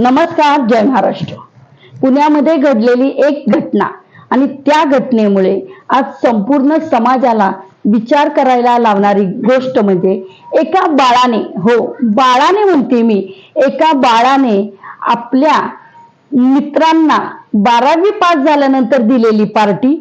नमस्कार जय महाराष्ट्र. पुण्यामध्ये घडलेली एक घटना आणि त्या घटनेमुळे आज संपूर्ण समाजाला विचार करायला लावणारी गोष्ट म्हणजे एका बाळाने हो बाळाने म्हणते मी एका बाळाने आपल्या मित्रांना बारावी पास झाल्यानंतर दिलेली पार्टी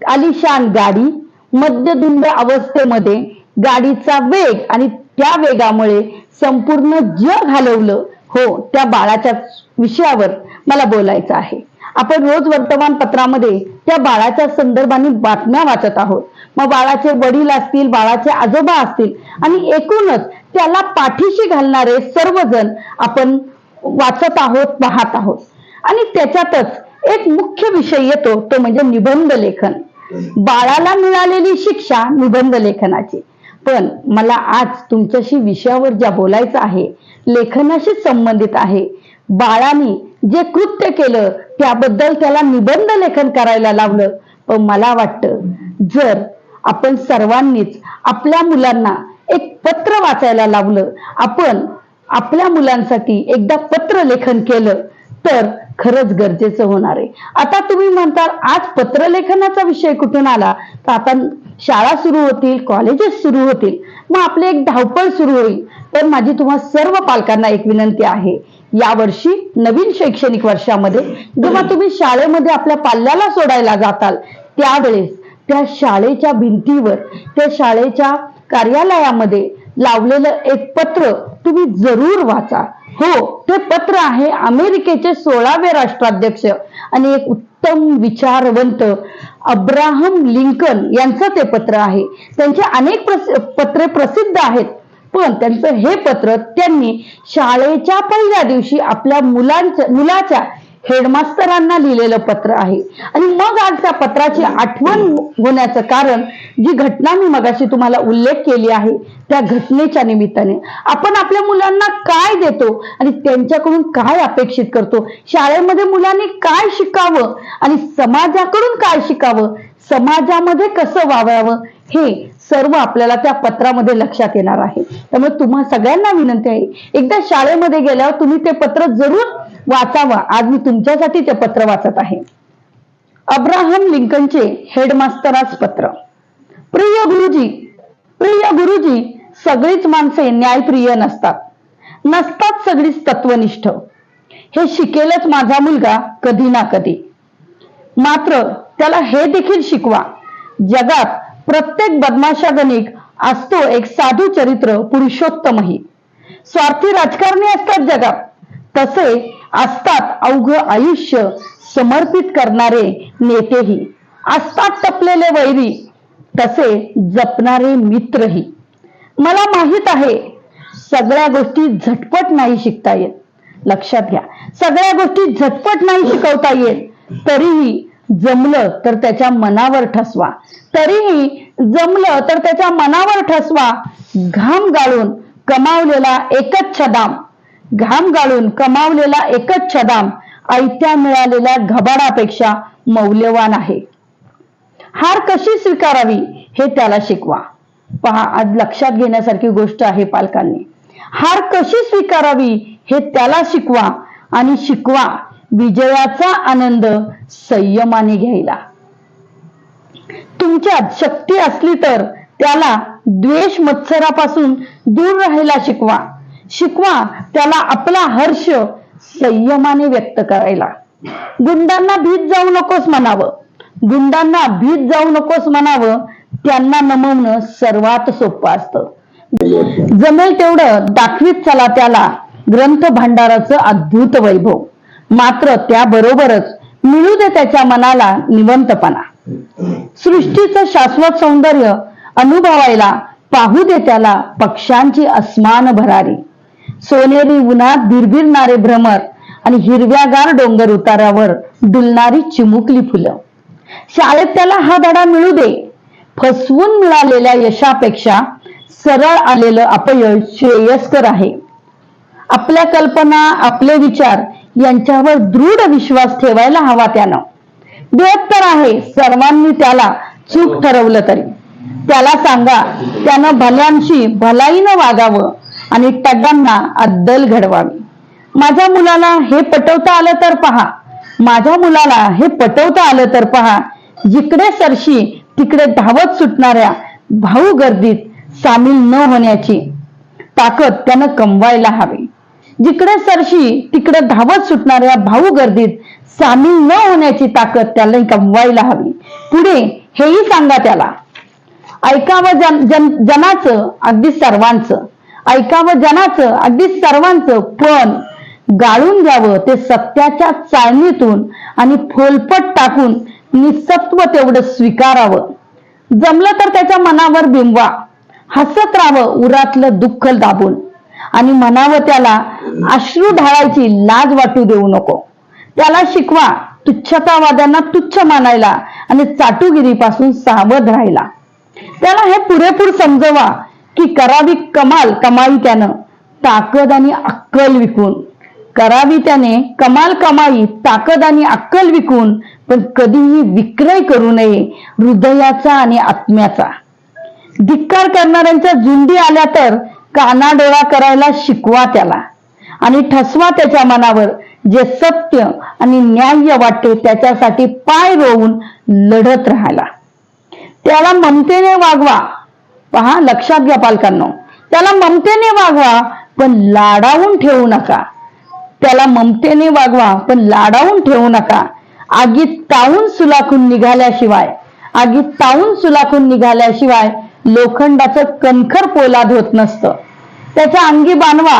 आलिशान गाडी मद्यधुंद अवस्थेमध्ये गाडीचा वेग आणि त्या वेगामुळे संपूर्ण जग हलवलं. हो त्या बाळाच्या विषयावर मला बोलायचं आहे. आपण रोज वर्तमानपत्रामध्ये त्या बाळाच्या संदर्भाने बातम्या वाचत आहोत. मग बाळाचे वडील असतील बाळाचे आजोबा असतील आणि एकूणच त्याला पाठीशी घालणारे सर्वजण आपण वाचत आहोत पाहत आहोत. आणि त्याच्यातच एक मुख्य विषय येतो तो म्हणजे निबंध लेखन. बाळाला मिळालेली शिक्षा निबंध लेखनाची. पण मला आज तुमच्याशी विषयावर ज्या बोलायचं आहे लेखनाशी संबंधित आहे बाळाने जे कृत्य केलं त्याबद्दल त्याला निबंध लेखन करायला लावलं पण मला वाटतं जर आपण सर्वांनीच आपल्या मुलांना एक पत्र वाचायला लावलं आपण आपल्या मुलांसाठी एकदा पत्र लेखन केलं तर खरंच गरजेचं होणार आहे. आता तुम्ही म्हणता आज पत्रलेखनाचा विषय कुठून आला? तर आता शाळा सुरू होतील कॉलेजेस सुरू होतील मग आपली एक धावपळ सुरू होईल. तर माझी तुम्हा सर्व पालकांना एक विनंती आहे यावर्षी नवीन शैक्षणिक वर्षामध्ये जेव्हा तुम्ही शाळेमध्ये आपल्या पाल्याला सोडायला जाताल त्यावेळेस त्या शाळेच्या भिंतीवर त्या शाळेच्या कार्यालयामध्ये लावलेलं एक पत्र तुम्ही जरूर वाचा. हो ते पत्र आहे अमेरिकेचे सोळावे राष्ट्राध्यक्ष आणि एक उत्तम विचारवंत अब्राहम लिंकन यांचं ते पत्र आहे. त्यांचे अनेक प्रसि पत्रे प्रसिद्ध आहेत पण त्यांचं हे पत्र त्यांनी शाळेच्या पहिल्या दिवशी आपल्या मुलांच्या मुलाच्या हेडमास्तरांना लिहिलेलं पत्र आहे. आणि मग आज त्या पत्राची आठवण होण्याचं कारण जी घटना मी मगाशी तुम्हाला उल्लेख केली आहे त्या घटनेच्या निमित्ताने. आपण आपल्या मुलांना काय देतो आणि त्यांच्याकडून काय अपेक्षित करतो? शाळेमध्ये मुलांनी काय शिकावं आणि समाजाकडून काय शिकावं? समाजामध्ये कसं वावरावं? हे सर्व आपल्याला त्या पत्रामध्ये लक्षात येणार आहे. त्यामुळे तुम्हा सगळ्यांना विनंती आहे. एकदा शाळेमध्ये गेल्यावर तुम्ही ते पत्र जरूर वाचावा. आज मी तुमच्यासाठी ते पत्र वाचत आहे. अब्राहम लिंकनचे हेडमास्तरास पत्र. प्रिय गुरुजी प्रिय गुरुजी सगळीच माणसे न्यायप्रिय नसतात. नसतात सगळीच तत्वनिष्ठ. हे शिकेलच माझा मुलगा कधी ना कधी. मात्र त्याला हे देखील शिकवा. जगात प्रत्येक बदमाशागणिक असतो एक साधू चरित्र पुरुषोत्तमही. स्वार्थी राजकारणी असतात जगात. तसे असतात अवघ आयुष्य समर्पित करणारे नेतेही. असतात टपलेले वैरी तसे जपणारे मित्रही. मला माहीत आहे सगळ्या गोष्टी झटपट नाही शिकता येत. लक्षात घ्या सगळ्या गोष्टी झटपट नाही शिकवता येत. तरीही जमलं तर त्याच्या मनावर ठसवा. तरीही जमलं तर त्याच्या मनावर ठसवा. घाम गाळून कमावलेला एकच छदाम घाम गाळून कमावलेला एकच छदाम आयत्या मिळालेल्या घबाडापेक्षा मौल्यवान आहे. हार कशी स्वीकारावी हे त्याला शिकवा. पहा आज लक्षात घेण्यासारखी गोष्ट आहे पालकांनी. हार कशी स्वीकारावी हे त्याला शिकवा आणि शिकवा विजयाचा आनंद संयमाने घ्यायला. तुमच्यात शक्ती असली तर त्याला द्वेष मत्सरापासून दूर राहायला शिकवा. शिकवा त्याला आपला हर्ष संयमाने व्यक्त करायला. गुंडांना भीत जाऊ नकोस म्हणावं. गुंडांना भीत जाऊ नकोस म्हणावं. त्यांना नमवणं सर्वात सोपं असतं. जमेल तेवढं दाखवीत चला त्याला. ग्रंथ भांडाराचं अद्भुत वैभव. मात्र त्याबरोबरच मिळू दे त्याच्या मनाला निवंतपणा. सृष्टीचं शाश्वत सौंदर्य अनुभवायला पाहू दे त्याला पक्षांची अस्मान भरारी. सोनेरी उन्हात भिरभिरणारे भ्रमर आणि हिरव्यागार डोंगर उतारावर डुलणारी चिमुकली फुलं. शाळेत त्याला हा धडा मिळू दे. फसवून मिळालेल्या यशापेक्षा सरळ आलेलं अपयश श्रेयस्कर आहे. आपल्या कल्पना आपले विचार यांच्यावर दृढ विश्वास ठेवायला हवा त्यानं. बेहत्तर तर आहे सर्वांनी त्याला चूक ठरवलं तरी. त्याला सांगा त्यानं भल्यांशी भलाईनं वागावं. आणि टड्डांना अद्दल घडवावी. माझ्या मुलाला हे पटवता आलं तर पहा. माझ्या मुलाला हे पटवता आलं तर पहा. जिकडे सरशी तिकडे धावत सुटणाऱ्या भाऊ गर्दीत सामील न होण्याची ताकद त्यानं कमवायला हवी. जिकडे सरशी तिकडे धावत सुटणाऱ्या भाऊ गर्दीत सामील न होण्याची ताकद त्याला कमवायला हवी. पुढे हेही सांगा त्याला. ऐकावं जन जन जनाचं अगदी सर्वांचं. ऐकावं जनाचं अगदी सर्वांचं पण गाळून घ्यावं ते सत्याच्या चाळणीतून आणि फोलपट टाकून निसत्व तेवढं स्वीकारावं. जमलं तर त्याच्या मनावर बिंबवा. हसत राहावं उरातलं दुःख दाबून. आणि म्हणावं त्याला अश्रू ढाळायची लाज वाटू देऊ नको. त्याला शिकवा तुच्छतावाद्यांना तुच्छ मानायला आणि चाटुगिरीपासून सावध राहायला. त्याला हे पुरेपूर समजवा की करावी कमाल कमाई त्यानं ताकद आणि अक्कल विकून. करावी त्याने कमाल कमाई ताकद आणि अक्कल विकून पण कधीही विक्रय करू नये हृदयाचा आणि आत्म्याचा. धिक्कार करणाऱ्यांच्या झुंडी आल्या तर कानाडोळा करायला शिकवा त्याला आणि ठसवा त्याच्या मनावर जे सत्य आणि न्याय्य वाटते त्याच्यासाठी पाय रोवून लढत राहायला. त्याला ममतेने वागवा पहा लक्षात घ्या पालकांनो. त्याला ममतेने वागवा पण लाडावून ठेवू नका. त्याला ममतेने वागवा पण लाडावून ठेवू नका. आगीत तावून सुलाखून निघाल्याशिवाय आगीत तावून सुलाखून निघाल्याशिवाय लोखंडाचं कणखर पोलाद होत नसतं. त्याच्या अंगी बांधवा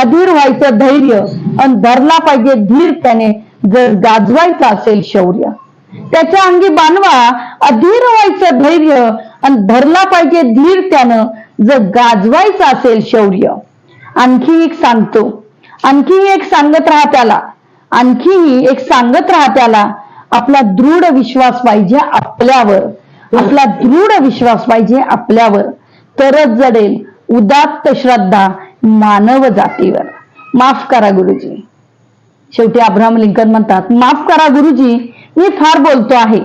अधीर व्हायचं धैर्य आणि धरला पाहिजे धीर त्याने जर गाजवायचं असेल शौर्य. त्याच्या अंगी बांधवा अधीर व्हायचं धैर्य आणि धरला पाहिजे धीर त्यानं जर गाजवायचं असेल शौर्य. आणखी एक सांगतो. आणखी एक सांगत राहा त्याला आणखी एक सांगत राहा त्याला आपला दृढ विश्वास पाहिजे आपल्यावर. आपला दृढ विश्वास पाहिजे आपल्यावर. तरच जडेल उदात्त श्रद्धा मानव जातीवर. माफ करा गुरुजी. शेवटी अब्राहम लिंकन म्हणतात माफ करा गुरुजी मी फार बोलतो आहे.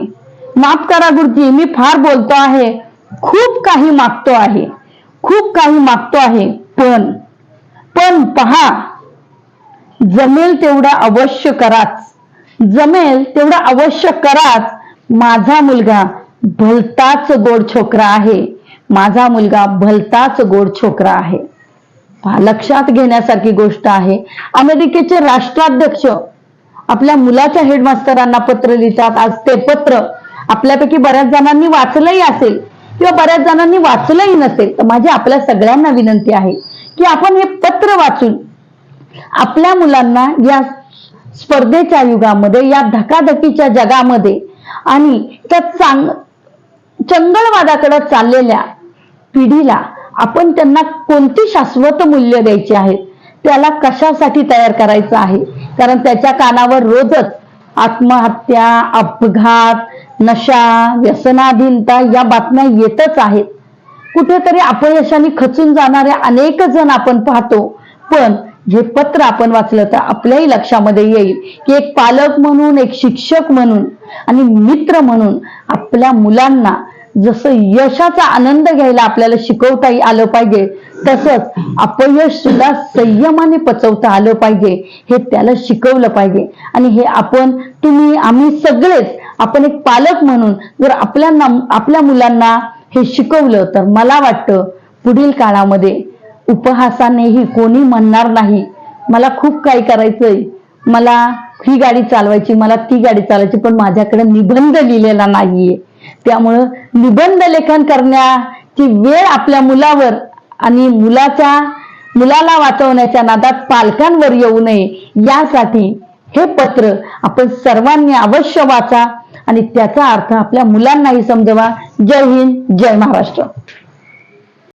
माफ करा गुरुजी मी फार बोलतो आहे. खूप काही मागतो आहे. खूप काही मागतो आहे पण पण पहा जमेल तेवढा अवश्य कराच. जमेल तेवढा अवश्य कराच. माझा मुलगा भलताच गोड छोकरा आहे. माझा मुलगा भलताच गोड छोकरा आहे. लक्षात घेण्यासारखी गोष्ट आहे. अमेरिकेचे राष्ट्राध्यक्ष आपल्या मुलाच्या हेडमास्टरांना पत्र लिहितात. आज ते पत्र आपल्यापैकी बऱ्याच जणांनी वाचलंही असेल. किंवा बऱ्याच जणांनी वाचलंही नसेल तर माझी आपल्या सगळ्यांना विनंती आहे की आपण हे पत्र वाचून आपल्या मुलांना या स्पर्धेच्या युगामध्ये या धकाधकीच्या जगामध्ये आणि त्या चांग चंगळवादाकडे चाललेल्या पिढीला आपण त्यांना कोणती शाश्वत मूल्य द्यायची आहेत त्याला कशासाठी तयार करायचं आहे? कारण त्याच्या कानावर रोजच आत्महत्या अपघात नशा व्यसनाधीनता या बातम्या येतच आहेत. कुठेतरी अपयशाने खचून जाणारे अनेक जण आपण पाहतो. पण हे पत्र आपण वाचलं तर आपल्याही लक्षामध्ये येईल की एक पालक म्हणून एक शिक्षक म्हणून आणि मित्र म्हणून आपल्या मुलांना जसं यशाचा आनंद घ्यायला आपल्याला शिकवता आलं पाहिजे तसंच अपयश सुद्धा संयमाने पचवता आलं पाहिजे हे त्याला शिकवलं पाहिजे. आणि हे आपण तुम्ही आम्ही सगळेच आपण एक पालक म्हणून जर आपल्या आपल्या मुलांना हे शिकवलं तर मला वाटतं पुढील काळामध्ये उपहासानेही कोणी म्हणणार नाही. मला खूप काही करायचंय. मला ही गाडी चालवायची मला ती गाडी चालवायची पण माझ्याकडे निबंध लिहिलेला नाहीये. त्यामुळं निबंध लेखन करण्याची वेळ आपल्या मुलावर आणि मुलाच्या मुलाला वाचवण्याच्या नादात पालकांवर येऊ नये यासाठी हे पत्र आपण सर्वांनी अवश्य वाचा आणि त्याचा अर्थ आपल्या मुलांनाही समजवा. जय हिंद जय महाराष्ट्र.